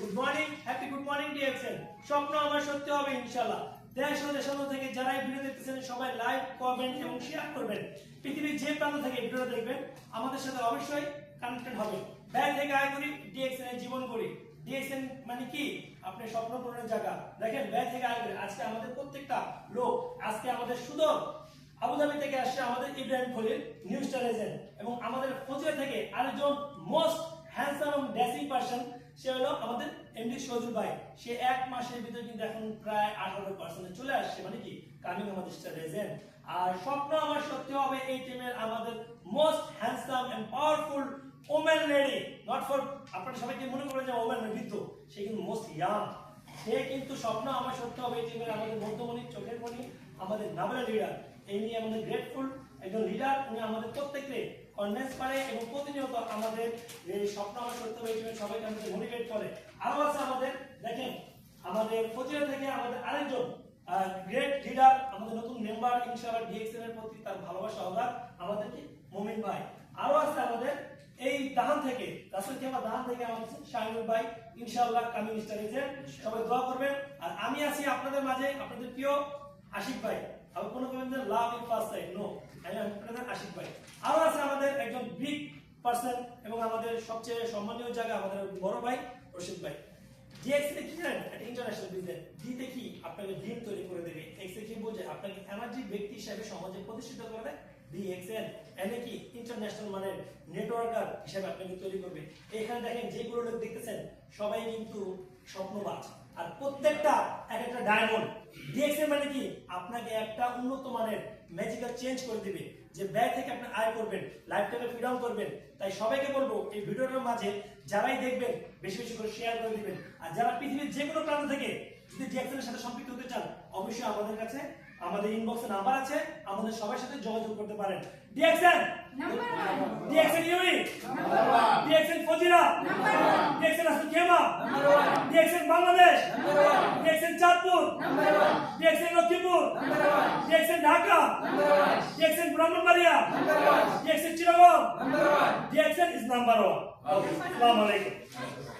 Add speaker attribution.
Speaker 1: Good morning happy good morning DXN স্বপ্ন আমার সত্যি হবে, ইনশাআল্লাহ। দেশ ও দেশান্তর থেকে যারা এই ভিডিও দেখতেছেন, সবাই লাইক কমেন্ট এবং শেয়ার করবেন। পৃথিবীর যে প্রান্ত থেকে ভিডিও দেখবেন, আমাদের সাথে অবশ্যই কানেক্টেড হবে। ব্যয় থেকে আয় করি ডিএক্সএন এর জীবন করি। ডিএক্সএন মানে কি? আপনি স্বপ্ন পূরণের জায়গা। দেখেন ব্যয় থেকে আয় করি। আজকে আমাদের প্রত্যেকটা লোক, আজকে আমাদের সুদর আবুধাবি থেকে আসছে আমাদের ইব্রাহিম খলিল, নিউজ স্টার এবং আমাদের ফজিয়া থেকে আরেকজন মোস্ট হ্যান্ডসাম এবং ড্যাসিং পার্সন সে হলো আমাদের এমডি সজুল ভাই। সে এক মাসের ভিতরে কিন্তু এখন প্রায় আঠারো পার্সেন্টে চলে আসছে মানে কি? কামিং আমাদের স্টার এজেন্ট আর স্বপ্ন আমার সত্যি হবে এই টিমের আমাদের most handsome and powerful women lady not for আপনারা সবাইকে মনে করেন যে ওমেন বৃদ্ধ সে কিন্তু মোস্ট ইয়াং সে কিন্তু স্বপ্ন আমার সত্য হবে এই টিমের আমাদের মধ্যমণি, চোখের মণি, আমাদের নাবলা লিডার এই নিয়ে আমাদের গ্রেটফুল একজন লিডার উনি আমাদের প্রত্যেককে কনভিন্স করে এবং প্রতিনিয়ত আমাদের এই স্বপ্ন আমার সত্য এই সবাইকে আমাদের মোটিভেট করে। আরও আছে আমাদের, দেখেন, আমাদের ফজিয়া থেকে আমাদের আরেকজন গ্রেট লিডার আমাদের নতুন মেম্বার ইনশাআল্লাহ ডিএক্সএল এর প্রতি তার ভালোবাসা অগাধ আমাদেরকে মুমিন ভাই। আরও আছে আমাদের, এই দাহান থেকে, রাসুল কেমা দাহান থেকে আমাদের শাহিনুর ভাই, ইনশাআল্লাহ কামিং স্টার সবাই দোয়া করবেন। আর আমি আছি আপনাদের মাঝে, আপনাদের প্রিয় আশিক ভাই। আবার কোনো কোনো love in first sight no আমি আপনাদের আশিক ভাই। আরও আছে বিগ পার্সন এবং আমাদের সবচেয়ে সম্মানীয় জায়গা আমাদের বড় ভাই রশিদ ভাই। ডিএক্সে কি জানেন? একটা ইন্টারন্যাশনাল বিজনেস ডিতে কি আপনাকে ড্রিম তৈরি করে দেবে? এক্সে কি বোঝে? আপনাকে এনার্জি ব্যক্তি হিসেবে সমাজে প্রতিষ্ঠিত করে দেয়? ডিএক্সএন এনে কি ইন্টারন্যাশনাল মানের নেটওয়ার্কার হিসেবে আপনাকে তৈরি করবে? এখানে দেখেন যেগুলো লোক দেখতেছেন, সবাই কিন্তু স্বপ্নবাজ। আর প্রত্যেকটা এক একটা ডায়মন্ড ডিএক্সএন মানে কি? আপনাকে একটা উন্নত মানের ম্যাজিক্যাল চেঞ্জ করে দিবে যে ব্যয় থেকে আপনি আয় করবেন লাইফটাকে ফ্রিডম করবেন। তাই সবাইকে বলব এই ভিডিওটার মাঝে যারাই দেখবেন বেশি বেশি করে শেয়ার করে দিবেন। আর যারা পৃথিবীর যে কোনো প্রান্ত থেকে যদি ডিএক্সএনের সাথে সম্পৃক্ত হতে চান অবশ্যই আমাদের কাছে আমাদের ইনবক্সে নাম্বার আছে আমাদের সবার সাথে যোগাযোগ করতে পারেন।
Speaker 2: One.
Speaker 1: ডিএক্সএন ইউই ডিএক্সএন ফজিরা! ডিএক্সএন আসল কেমা DXN Bangladesh!
Speaker 2: Number one.
Speaker 1: Jackson Lokipur.
Speaker 2: Number one.
Speaker 1: Jackson Dhaka.
Speaker 2: Number one.
Speaker 1: Jackson Brahmanbaria.
Speaker 2: Number one.
Speaker 1: Jackson Chittagong.
Speaker 2: Number one.
Speaker 1: Jackson is
Speaker 2: number one.
Speaker 1: Okay. Assalamu alaikum.